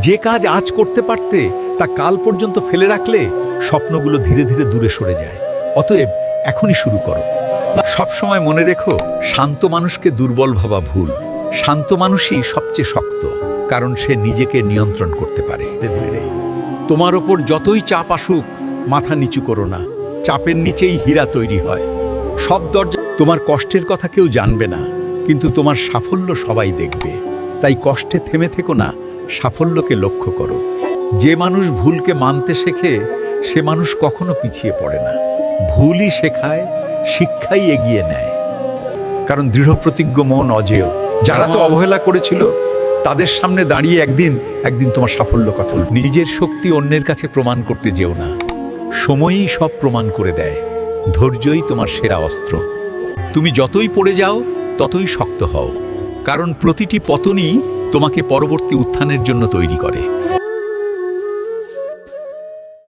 যে কাজ আজ করতে পারতে, তা কাল পর্যন্ত ফেলে রাখলে স্বপ্নগুলো ধীরে ধীরে দূরে সরে যায়। অতএব এখনই শুরু করো। সবসময় মনে রেখো, শান্ত মানুষকে দুর্বল ভাবা ভুল। শান্ত মানুষই সবচেয়ে শক্ত, কারণ সে নিজেকে নিয়ন্ত্রণ করতে পারে। তোমার ওপর যতই চাপ আসুক, মাথা নিচু করো না। চাপের নিচেই হীরা তৈরি হয়। সব দরজা, তোমার কষ্টের কথা কেউ জানবে না, কিন্তু তোমার সাফল্য সবাই দেখবে। তাই কষ্টে থেমে থেকো না সাফল্যকে লক্ষ্য করো। যে মানুষ ভুলকে মানতে শেখে, সে মানুষ কখনো পিছিয়ে পড়ে না। ভুলই শেখায়, শিক্ষাই এগিয়ে নেয়। কারণ দৃঢ় প্রতিজ্ঞ মন অজেয়। যারা তো অবহেলা করেছিল, তাদের সামনে দাঁড়িয়ে একদিন একদিন তোমার সাফল্য কথা নিজের শক্তি অন্যের কাছে প্রমাণ করতে যেও না। সময়ই সব প্রমাণ করে দেয়। ধৈর্যই তোমার সেরা অস্ত্র। তুমি যতই পড়ে যাও, ততই শক্ত হও। কারণ প্রতিটি পতনই তোমাকে পরবর্তী উত্থানের জন্য তৈরি করে।